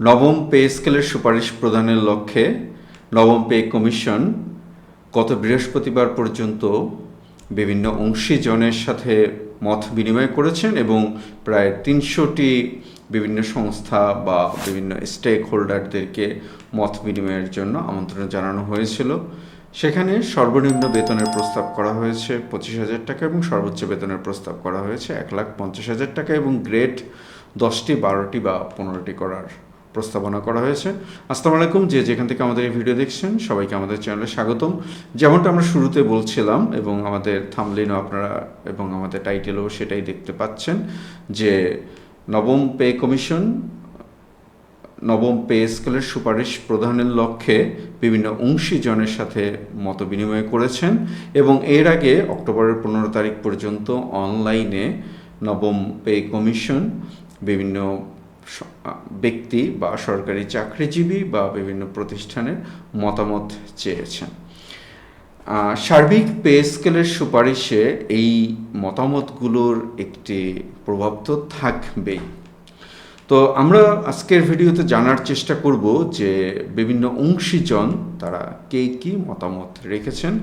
নবম পে স্কেলের সুপারিশ প্রদানের লক্ষ্যে নবম পে কমিশন গত বৃহস্পতিবার পর্যন্ত বিভিন্ন অংশীজনের সাথে মত বিনিময় করেছেন এবং প্রায় তিনশোটি বিভিন্ন সংস্থা বা বিভিন্ন স্টেক হোল্ডারদেরকে মত বিনিময়ের জন্য আমন্ত্রণ জানানো হয়েছিল। সেখানে সর্বনিম্ন বেতনের প্রস্তাব করা হয়েছে পঁচিশ হাজার টাকা এবং সর্বোচ্চ বেতনের প্রস্তাব করা হয়েছে এক লাখ পঞ্চাশ হাজার টাকা এবং গ্রেড দশটি, বারোটি বা পনেরোটি করার প্রস্তাবনা করা হয়েছে। আসসালামু আলাইকুম, যে যেখান থেকে আমাদের এই ভিডিও দেখছেন, সবাইকে আমাদের চ্যানেলে স্বাগতম। যেমনটা আমরা শুরুতে বলছিলাম এবং আমাদের থামলিনও আপনারা এবং আমাদের টাইটেলও সেটাই দেখতে পাচ্ছেন, যে নবম পে কমিশন, নবম পে স্কেলের সুপারিশ প্রদানের লক্ষ্যে বিভিন্ন অংশীজনের সাথে মত বিনিময় করেছেন এবং এর আগে অক্টোবরের পনেরো তারিখ পর্যন্ত অনলাইনে নবম পে কমিশন বিভিন্ন ব্যক্তি বা সরকারি চাকরিজীবী বা বিভিন্ন প্রতিষ্ঠানের মতামত চেয়েছেন। সার্বিক পে স্কেলের সুপারিশে এই মতামতগুলোর একটি প্রভাব তো থাকবেই। তো আমরা আজকের ভিডিওতে জানার চেষ্টা করব যে বিভিন্ন অংশীজন তারা কে কি মতামত রেখেছেন।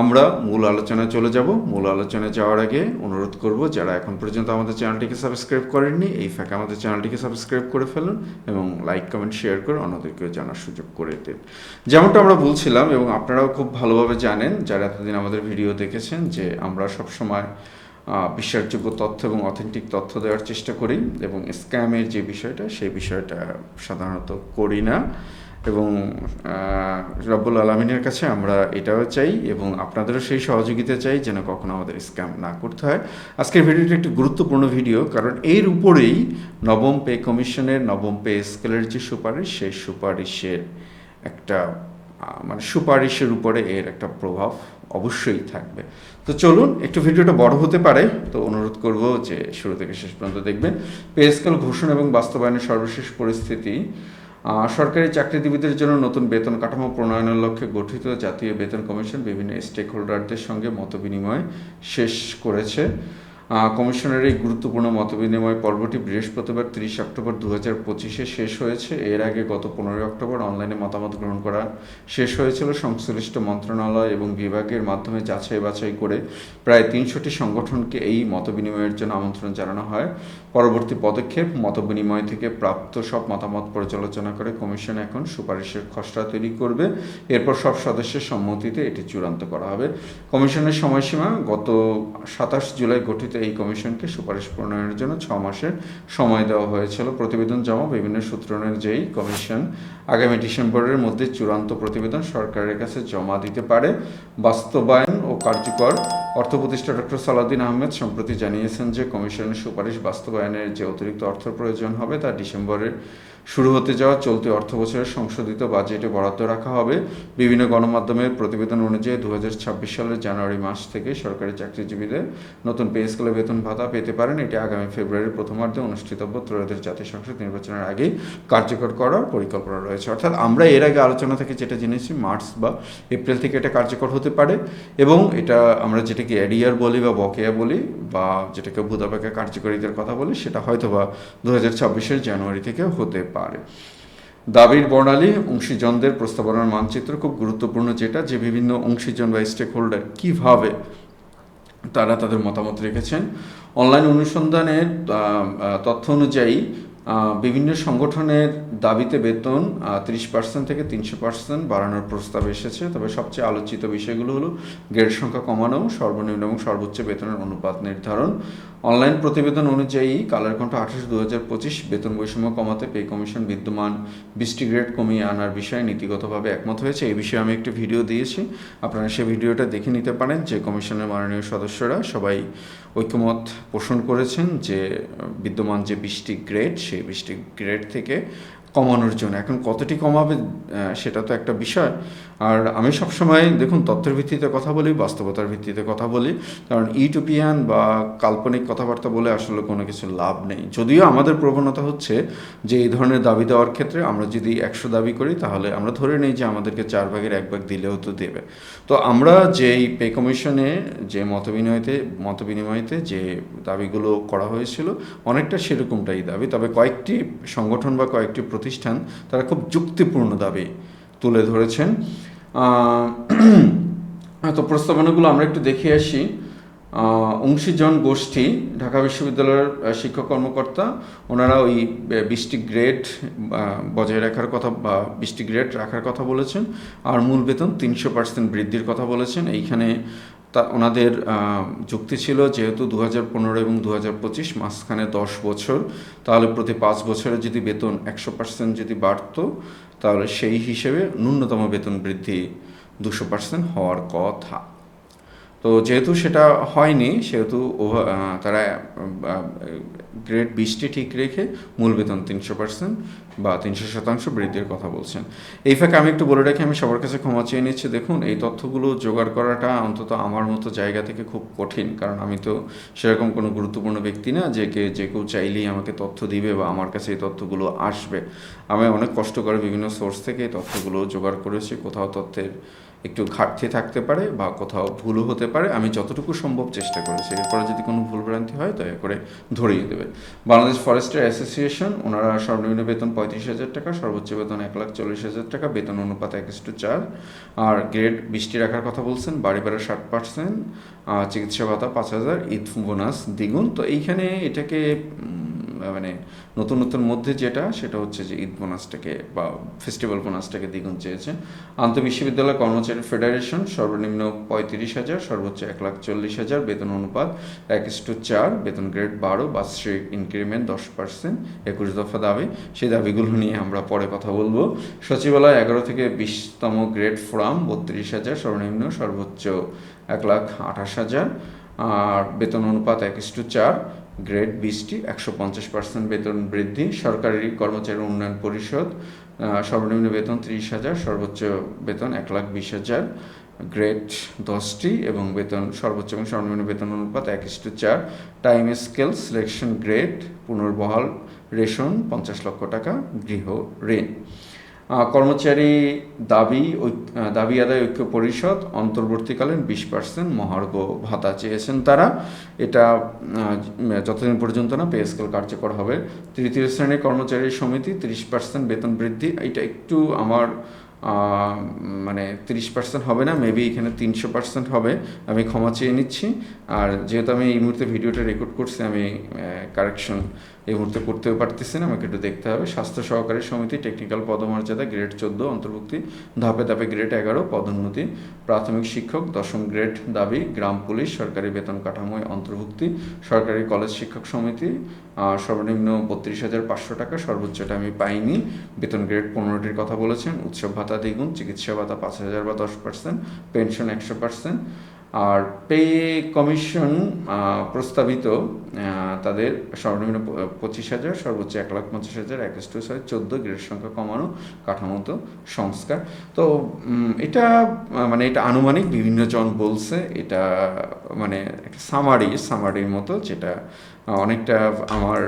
আমরা মূল আলোচনায় চলে যাব। মূল আলোচনায় যাওয়ার আগে অনুরোধ করব, যারা এখন পর্যন্ত আমাদের চ্যানেলটিকে সাবস্ক্রাইব করেননি, এই ফাঁকে আমাদের চ্যানেলটিকে সাবস্ক্রাইব করে ফেলুন এবং লাইক, কমেন্ট, শেয়ার করে অন্যদেরকেও জানার সুযোগ করে দিন। যেমনটা আমরা বলছিলাম এবং আপনারাও খুব ভালোভাবে জানেন, যারা এতদিন আমাদের ভিডিও দেখেছেন, যে আমরা সবসময় বিশ্বাসযোগ্য তথ্য এবং অথেন্টিক তথ্য দেওয়ার চেষ্টা করি এবং স্ক্যামের যে বিষয়টা, সেই বিষয়টা সাধারণত করি না। এবং রব্বুল আলমিনের কাছে আমরা এটাও চাই এবং আপনাদেরও সেই সহযোগিতা চাই যেন কখনো আমাদের স্ক্যাম না করতে হয়। আজকের ভিডিওটা একটি গুরুত্বপূর্ণ ভিডিও, কারণ এর উপরেই নবম পে কমিশনের নবম পে স্কেলের যে সুপারিশ, সেই সুপারিশের একটা মানে সুপারিশের উপরে এর একটা প্রভাব অবশ্যই থাকবে। তো চলুন, একটু ভিডিওটা বড় হতে পারে, তো অনুরোধ করব যে শুরু থেকে শেষ পর্যন্ত দেখবেন। পে স্কেল ঘোষণা এবং বাস্তবায়নের সর্বশেষ পরিস্থিতি সরকারি চাকরিজীবীদের জন্য নতুন বেতন কাঠামো প্রণয়নের লক্ষ্যে গঠিত জাতীয় বেতন কমিশন বিভিন্ন স্টেক হোল্ডারদের সঙ্গে মতবিনিময় শেষ করেছে। কমিশনের এই গুরুত্বপূর্ণ মতবিনিময় পর্বটি বৃহস্পতিবার তিরিশ অক্টোবর দু হাজার পঁচিশে শেষ হয়েছে। এর আগে গত পনেরোই অক্টোবর অনলাইনে মতামত গ্রহণ করা শেষ হয়েছিল। সংশ্লিষ্ট মন্ত্রণালয় এবং বিভাগের মাধ্যমে যাচাই বাছাই করে প্রায় তিনশোটি সংগঠনকে এই মতবিনিময়ের জন্য আমন্ত্রণ জানানো হয়। পরবর্তী পদক্ষেপ মতবিনিময় থেকে প্রাপ্ত সব মতামত পর্যালোচনা করে কমিশন এখন সুপারিশের খসড়া তৈরি করবে। এরপর সব সদস্যের সম্মতিতে এটি চূড়ান্ত করা হবে। কমিশনের সময়সীমা গত সাতাশ জুলাই গঠিত এই কমিশনকে সুপারিশ প্রণয়নের জন্য ছ মাসের সময় দেওয়া হয়েছিল। প্রতিবেদন জমা বিভিন্ন সূত্র অনুযায়ী কমিশন আগামী ডিসেম্বরের মধ্যে চূড়ান্ত প্রতিবেদন সরকারের কাছে জমা দিতে পারে। বাস্তবায়ন ও কার্যকর অর্থ উপদেষ্টা ডক্টর সালাউদ্দিন আহমেদ সম্প্রতি জানিয়েছেন যে কমিশনের সুপারিশ বাস্তবায়নের যে অতিরিক্ত অর্থ প্রয়োজন হবে তা ডিসেম্বরের শুরু হতে যাওয়া চলতি অর্থ বছরের সংশোধিত বাজেটে বরাদ্দ রাখা হবে। বিভিন্ন গণমাধ্যমের প্রতিবেদন অনুযায়ী দু ছাব্বিশ সালের জানুয়ারি মাস থেকে সরকারি চাকরিজীবীদের নতুন পে স্কেলে বেতন ভাতা পেতে পারেন। এটি আগামী ফেব্রুয়ারির প্রথমার্ধে অনুষ্ঠিতব্য। ত্রয়োদশ জাতীয় সংসদ নির্বাচনের আগেই কার্যকর করার পরিকল্পনা রয়েছে। অর্থাৎ আমরা এর আগে আলোচনা থেকে যেটা জেনেছি, মার্চ বা এপ্রিল থেকে এটা কার্যকর হতে পারে এবং এটা আমরা যেটাকে অ্যাডিয়ার বলি বা বকেয়া বলি বা যেটাকে ভূতাপাকা কার্যকারিতার কথা বলি, সেটা হয়তো বা দু হাজার জানুয়ারি থেকে হতে পারে। দাবির বর্ণালী অংশীজনদের প্রস্তাবনার মানচিত্র খুব গুরুত্বপূর্ণ যেটা, যে বিভিন্ন অংশীজন বা স্টেক হোল্ডার কীভাবে তারা তাদের মতামত রেখেছেন। অনলাইন অনুসন্ধানের তথ্য অনুযায়ী বিভিন্ন সংগঠনের দাবিতে বেতন ত্রিশ পার্সেন্ট থেকে তিনশো পার্সেন্ট বাড়ানোর প্রস্তাব এসেছে। তবে সবচেয়ে আলোচিত বিষয়গুলো হলো গ্রেড সংখ্যা কমানো, সর্বনিম্ন এবং সর্বোচ্চ বেতনের অনুপাত নির্ধারণ। অনলাইন প্রতিবেদন অনুযায়ী কালার কণ্ঠ আঠাশ দু হাজার পঁচিশ, বেতন বৈষম্য কমাতে পে কমিশন বিদ্যমান বৃষ্টি গ্রেড কমিয়ে আনার বিষয়ে নীতিগতভাবে একমত হয়েছে। এই বিষয়ে আমি একটি ভিডিও দিয়েছি। আপনারা সেই ভিডিওটা দেখে নিতে পারেন যে কমিশনের মাননীয় সদস্যরা সবাই ঐক্যমত পোষণ করেছেন যে বিদ্যমান যে বৃষ্টি গ্রেড, সেই বৃষ্টি গ্রেড থেকে কমানোর জন্য। এখন কতটি কমাবে সেটা তো একটা বিষয়। আর আমি সবসময়, দেখুন, তথ্যের ভিত্তিতে কথা বলি, বাস্তবতার ভিত্তিতে কথা বলি। কারণ ইউটোপিয়ান বা কাল্পনিক কথাবার্তা বলে আসলে কোনো কিছু লাভ নেই। যদিও আমাদের প্রবণতা হচ্ছে যে, এই ধরনের দাবি দেওয়ার ক্ষেত্রে আমরা যদি একশো দাবি করি, তাহলে আমরা ধরে নিই যে, আমাদেরকে চার ভাগের এক ভাগ দিলেও তো দেবে। তো আমরা যেই পে কমিশনে, যে মতবিনিময়তে মতবিনিময়তে যে দাবিগুলো করা হয়েছিল, অনেকটা সেরকমটাই দাবি। তবে কয়েকটি সংগঠন বা কয়েকটি প্রতিষ্ঠান, তারা খুব যুক্তিপূর্ণ দাবি তুলে ধরেছেন। তো প্রস্তাবনাগুলো আমরা একটু দেখে আসি। অংশীজন গোষ্ঠী, ঢাকা বিশ্ববিদ্যালয়ের শিক্ষক কর্মকর্তা, ওনারা ওই বিশটি গ্রেড বজায় রাখার কথা বা বিশটি গ্রেড রাখার কথা বলেছেন। আর মূল বেতন তিনশো পার্সেন্ট বৃদ্ধির কথা বলেছেন। এইখানে তা ওনাদের যুক্তি ছিল যেহেতু দু হাজার পনেরো এবং দু হাজার পঁচিশ মাঝখানে দশ বছর, তাহলে প্রতি পাঁচ বছরে যদি বেতন একশো পার্সেন্ট যদি বাড়তো, তাহলে সেই হিসেবে ন্যূনতম বেতন বৃদ্ধি দুশো পার্সেন্ট হওয়ার কথা। তো যেহেতু সেটা হয়নি, সেহেতু তারা গ্রেড বিশটি ঠিক রেখে মূল বেতন তিনশো পার্সেন্ট বা তিনশো শতাংশ বৃদ্ধির কথা বলছেন। এই ফাঁকে আমি একটু বলে রাখি, আমি সবার কাছে ক্ষমা চেয়ে নিচ্ছি। দেখুন, এই তথ্যগুলো জোগাড় করাটা অন্তত আমার মতো জায়গা থেকে খুব কঠিন, কারণ আমি তো সেরকম কোনো গুরুত্বপূর্ণ ব্যক্তি না যে কে, যে কেউ চাইলেই আমাকে তথ্য দিবে বা আমার কাছে এই তথ্যগুলো আসবে। আমি অনেক কষ্ট করে বিভিন্ন সোর্স থেকে এই তথ্যগুলো জোগাড় করেছি। কোথাও তথ্যের একটু ঘাটতি থাকতে পারে বা কোথাও ভুলও হতে পারে। আমি যতটুকু সম্ভব চেষ্টা করেছি। এরপরে যদি কোনো ভুলভ্রান্তি হয়, দয়া করে ধরিয়ে দেবে। বাংলাদেশ ফরেস্টের অ্যাসোসিয়েশন, ওনারা সর্বনিম্ন বেতন পঁয়ত্রিশ হাজার টাকা, সর্বোচ্চ বেতন এক লাখ চল্লিশ হাজার টাকা, বেতন অনুপাত এক টু চার। আর গ্রেড বৃষ্টি রাখার কথা বলছেন, বাড়ি ভাড়া ষাট পার্সেন্ট চিকিৎসা ভাতা পাঁচ হাজার, ঈদ বোনাস দ্বিগুণ। তো এইখানে এটাকে মানে নতুন নতুন মধ্যে যেটা, সেটা হচ্ছে যে ঈদ বোনাসটাকে বা ফেস্টিভ্যাল বোনাসটাকে দ্বিগুণ চেয়েছে। আন্তঃ বিশ্ববিদ্যালয় কর্মচারী ফেডারেশন সর্বনিম্ন পঁয়ত্রিশ হাজার, সর্বোচ্চ এক লাখ চল্লিশ হাজার, বেতন অনুপাত এক টু চার, বেতন গ্রেড বারো বার্ষিক ইনক্রিমেন্ট দশ পার্সেন্ট একুশ দফা দাবি। সেই দাবিগুলো নিয়ে আমরা পরে কথা বলব। সচিবালয় এগারো থেকে বিশতম গ্রেড ফোরাম, বত্রিশ হাজার, সর্বনিম্ন সর্বোচ্চ এক লাখ আঠাশ হাজার। আর বেতন অনুপাত এক টু চার গ্রেড বিশটি, একশো পঞ্চাশ পার্সেন্ট বেতন বৃদ্ধি, সরকারি কর্মচারী উন্নয়ন পরিষদ সর্বনিম্ন বেতন ত্রিশ হাজার, সর্বোচ্চ বেতন এক লাখ বিশ হাজার, গ্রেড দশটি এবং বেতন সর্বোচ্চ এবং সর্বনিম্ন বেতন অনুপাত এক টু চার, টাইম স্কেল সিলেকশন গ্রেড, পুনর্বহাল রেশন পঞ্চাশ লক্ষ টাকা, গৃহ ঋণ। কর্মচারী দাবি দাবি আদায় ঐক্য পরিষদ অন্তর্বর্তীকালীন বিশ পার্সেন্ট মহার্ঘ ভাতা চেয়েছেন তারা। এটা যতদিন পর্যন্ত না পে স্কেল কার্যকর হবে। তৃতীয় শ্রেণির কর্মচারী সমিতি তিরিশ পার্সেন্ট বেতন বৃদ্ধি। এটা একটু আমার মানে তিরিশ পার্সেন্ট হবে না মেবি এখানে তিনশো পার্সেন্ট হবে, আমি ক্ষমা চেয়ে নিচ্ছি। আর যেহেতু আমি এই মুহূর্তে ভিডিওটা রেকর্ড করছি, আমি কারেকশন এই মুহূর্তে করতেও পারতেছি না, আমাকে একটু দেখতে হবে। স্বাস্থ্য সহকারী সমিতি টেকনিক্যাল পদমর্যাদা গ্রেড চোদ্দ, অন্তর্ভুক্তি, ধাপে ধাপে গ্রেড এগারো, পদোন্নতি, প্রাথমিক শিক্ষক, দশম গ্রেড দাবি, গ্রাম পুলিশ, সরকারি বেতন কাঠামোয় অন্তর্ভুক্তি, সরকারি কলেজ শিক্ষক সমিতি সর্বনিম্ন বত্রিশ হাজার পাঁচশো টাকা, সর্বোচ্চটা আমি পাইনি। বেতন গ্রেড পনেরোটির কথা বলেছেন, উৎসব ভাতা দ্বিগুণ চিকিৎসা ভাতা পাঁচ হাজার বা দশ পার্সেন্ট পেনশন একশো পার্সেন্ট আর পে কমিশন প্রস্তাবিত তাদের সর্বনিম্ন পঁচিশ হাজার, সর্বোচ্চ এক লাখ পঞ্চাশ হাজার, এক টু ছয়, চোদ্দ গ্রেড সংখ্যা কমানো কাঠামোত সংস্কার। তো এটা মানে এটা আনুমানিক বিভিন্ন জন বলছে, এটা মানে একটা সামারি সামারির মতো যেটা অনেকটা আমার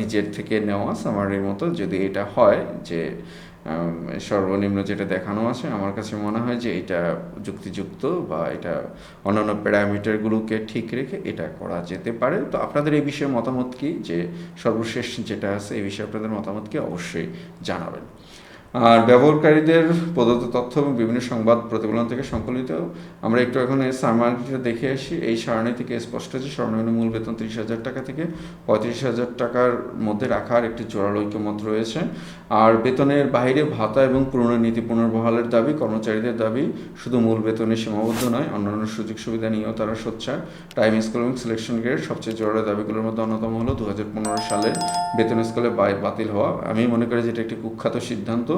নিজের থেকে নেওয়া সামারির মতো যদি এটা হয় যে সর্বনিম্ন যেটা দেখানো আছে, আমার কাছে মনে হয় যে এটা যুক্তিযুক্ত বা এটা অন্যান্য প্যারামিটারগুলোকে ঠিক রেখে এটা করা যেতে পারে। তো আপনাদের এই বিষয়ে মতামত কি? যে সর্বশেষ যেটা আছে, এই বিষয়ে আপনাদের মতামত কি? অবশ্যই জানাবেন। আর ব্যবহারকারীদের প্রদত্ত তথ্য এবং বিভিন্ন সংবাদ প্রতিবেদন থেকে সংকলিত। আমরা একটু এখন সারণীটা দেখে আসি। এই সারণী থেকে স্পষ্ট যে সর্বনিম্ন মূল বেতন ত্রিশ হাজার টাকা থেকে পঁয়ত্রিশ হাজার টাকার মধ্যে রাখার একটি জোরালো ঐক্যমত রয়েছে। আর বেতনের বাইরে ভাতা এবং পুরনো নীতি পুনর্বহালের দাবি, কর্মচারীদের দাবি শুধু মূল বেতনে সীমাবদ্ধ নয়, অন্যান্য সুযোগ সুবিধা নিয়েও তারা সোচ্চার। টাইম স্কুল এবং সিলেকশন গ্রেড সবচেয়ে জরুরি দাবিগুলোর মধ্যে অন্যতম হলো দু হাজার পনেরো সালে বেতন স্কুলে বাতিল হওয়া। আমি মনে করি যে এটা একটি কুখ্যাত সিদ্ধান্ত।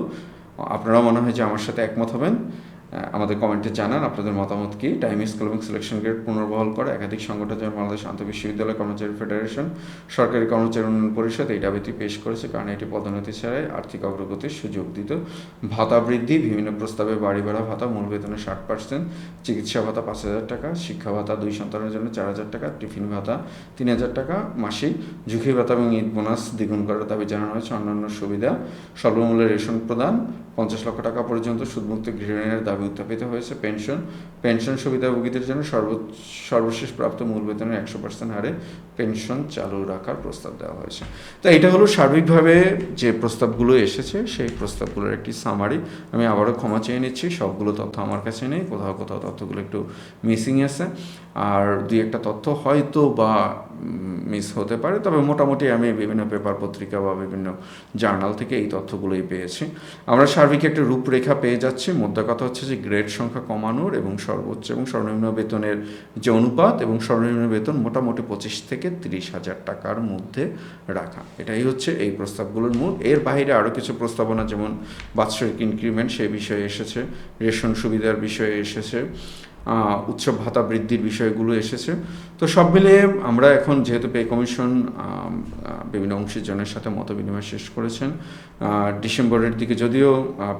আপনারাও মনে হয় যে আমার সাথে একমত হবেন। আমাদের কমেন্টে জানান আপনাদের মতামত কি? টাইম স্কেল এবং সিলেকশন গ্রেড পুনর্বহাল করে একাধিক সংগঠন যেমন বাংলাদেশ আন্ত আন্তঃবিশ্ববিদ্যালয় কর্মচারী ফেডারেশন, সরকারি কর্মচারী উন্নয়ন পরিষদ এই দাবিটি পেশ করেছে কারণ এটি পদোন্নতি ছাড়াই আর্থিক অগ্রগতির সুযোগ দিত। ভাতা বৃদ্ধি, বিভিন্ন প্রস্তাবে বাড়ি ভাড়া ভাতা, মূল বেতনে ষাট পার্সেন্ট চিকিৎসা ভাতা পাঁচ হাজার টাকা, শিক্ষা ভাতা দুই সন্তানের জন্য চার হাজার টাকা, টিফিন ভাতা তিন হাজার টাকা মাসিক, ঝুঁকি ভাতা এবং ঈদ বোনাস দ্বিগুণ করার দাবি জানানো হয়েছে। অন্যান্য সুবিধা স্বল্পমূল্যে রেশন প্রদান, পঞ্চাশ লক্ষ টাকা পর্যন্ত সুদমুক্ত গৃহঋণের দাবি উত্থাপিত হয়েছে পেনশন। পেনশন সুবিধাভোগীদের জন্য সর্বোচ্চ সর্বশেষ প্রাপ্ত মূল বেতনের একশো পার্সেন্ট হারে পেনশন চালু রাখার প্রস্তাব দেওয়া হয়েছে। তো এটা হলো সার্বিকভাবে যে প্রস্তাবগুলো এসেছে, সেই প্রস্তাবগুলোর একটি সামারি আমি আবারও ক্ষমা চেয়ে নিচ্ছি, সবগুলো তথ্য আমার কাছে নেই, কোথাও কোথাও তথ্যগুলো একটু মিসিং আছে। আর দুই একটা তথ্য হয়তো বা মিস হতে পারে, তবে মোটামুটি আমি বিভিন্ন পেপার পত্রিকা বা বিভিন্ন জার্নাল থেকে এই তথ্যগুলোই পেয়েছি। আমরা সার্বিক একটা রূপরেখা পেয়ে যাচ্ছি। মোদ্দা কথা হচ্ছে যে গ্রেড সংখ্যা কমানোর এবং সর্বোচ্চ এবং সর্বনিম্ন বেতনের যে অনুপাত এবং সর্বনিম্ন বেতন মোটামুটি পঁচিশ থেকে তিরিশ হাজার টাকার মধ্যে রাখা। এটাই হচ্ছে এই প্রস্তাবগুলোর মূল। এর বাইরে আরও কিছু প্রস্তাবনা, যেমন বাৎসরিক ইনক্রিমেন্ট সেই বিষয়ে এসেছে, রেশন সুবিধার বিষয়ে এসেছে উৎসব ভাতা বৃদ্ধির বিষয়গুলো এসেছে। তো সব মিলিয়ে আমরা এখন যেহেতু পে কমিশন বিভিন্ন অংশীজনের সাথে মত বিনিময় শেষ করেছেন ডিসেম্বরের দিকে যদিও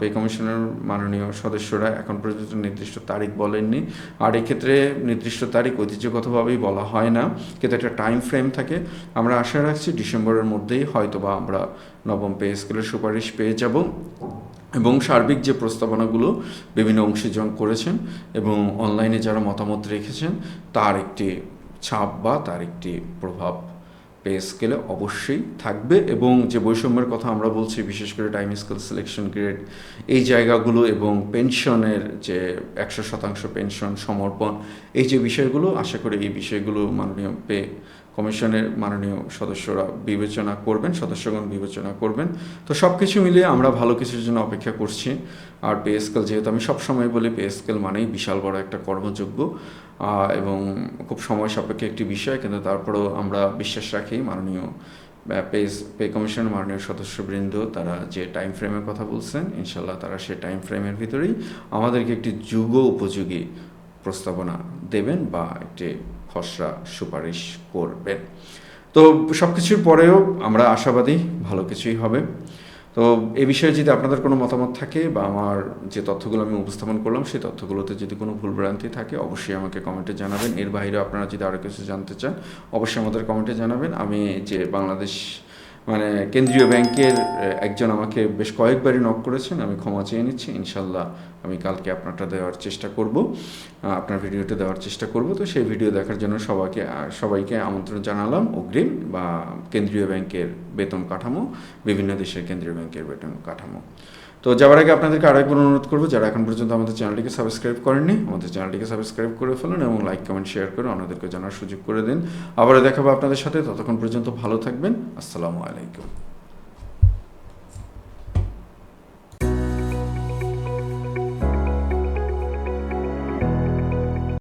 পে কমিশনের মাননীয় সদস্যরা এখন পর্যন্ত নির্দিষ্ট তারিখ বলেননি। আর এক্ষেত্রে নির্দিষ্ট তারিখ ঐতিহ্যগতভাবেই বলা হয় না, কিন্তু একটা টাইম ফ্রেম থাকে। আমরা আশা রাখছি ডিসেম্বরের মধ্যেই হয়তোবা আমরা নবম পে স্কেলের সুপারিশ পেয়ে যাব। এবং সার্বিক যে প্রস্তাবনাগুলো বিভিন্ন অংশীজন করেছেন এবং অনলাইনে যারা মতামত রেখেছেন, তার একটি ছাপ বা তার একটি প্রভাব পে স্কেলে অবশ্যই থাকবে এবং যে বৈষম্যের কথা আমরা বলছি, বিশেষ করে টাইম স্কেল সিলেকশন গ্রেড এই জায়গাগুলো এবং পেনশনের যে একশো শতাংশ পেনশন সমর্পণ, এই যে বিষয়গুলো, আশা করি এই বিষয়গুলো মাননীয় পে কমিশনের মাননীয় সদস্যরা বিবেচনা করবেন, সদস্যগণ বিবেচনা করবেন। তো সব কিছু মিলিয়ে আমরা ভালো কিছুর জন্য অপেক্ষা করছি। আর পে স্কেল, যেহেতু আমি সবসময় বলি পে স্কেল মানেই বিশাল বড় একটা কর্মযোগ্য এবং খুব সময় সাপেক্ষে একটি বিষয়, কিন্তু তারপরেও আমরা বিশ্বাস রাখি মাননীয় পে পে কমিশনের মাননীয় সদস্যবৃন্দ, তারা যে টাইম ফ্রেমের কথা বলছেন ইনশাল্লাহ তারা সেই টাইম ফ্রেমের ভিতরেই আমাদেরকে একটি যুগ উপযোগী প্রস্তাবনা দেবেন বা একটি খসড়া সুপারিশ করবেন। তো সব কিছুর পরেও আমরা আশাবাদী ভালো কিছুই হবে। তো এ বিষয়ে যদি আপনাদের কোনো মতামত থাকে বা আমার যে তথ্যগুলো আমি উপস্থাপন করলাম, সেই তথ্যগুলোতে যদি কোনো ভুলভ্রান্তি থাকে, অবশ্যই আমাকে কমেন্টে জানাবেন। এর বাইরে আপনারা যদি আরও কিছু জানতে চান, অবশ্যই আমাদের কমেন্টে জানাবেন। আমি যে বাংলাদেশ মানে কেন্দ্রীয় ব্যাংকের একজন আমাকে বেশ কয়েকবারই নক করেছেন, আমি ক্ষমা চেয়ে নিচ্ছি। ইনশাল্লাহ আমি কালকে আপনারটা দেওয়ার চেষ্টা করব আপনার ভিডিওটা দেওয়ার চেষ্টা করব। তো সেই ভিডিও দেখার জন্য সবাইকে সবাইকে আমন্ত্রণ জানালাম অগ্রিম বা কেন্দ্রীয় ব্যাংকের বেতন কাঠামো, বিভিন্ন দেশের কেন্দ্রীয় ব্যাংকের বেতন কাঠামো। তো যাওয়ার আগে আপনাদেরকে আরেকবার অনুরোধ করব, যারা এখন পর্যন্ত আমাদের চ্যানেলটিকে সাবস্ক্রাইব করেননি, আমাদের চ্যানেলটিকে সাবস্ক্রাইব করে ফেলুন এবং লাইক, কমেন্ট, শেয়ার করে অন্যদেরকে জানার সুযোগ করে দিন। আবারও দেখাবো আপনাদের সাথে, ততক্ষণ পর্যন্ত ভালো থাকবেন। আসসালামু আলাইকুম।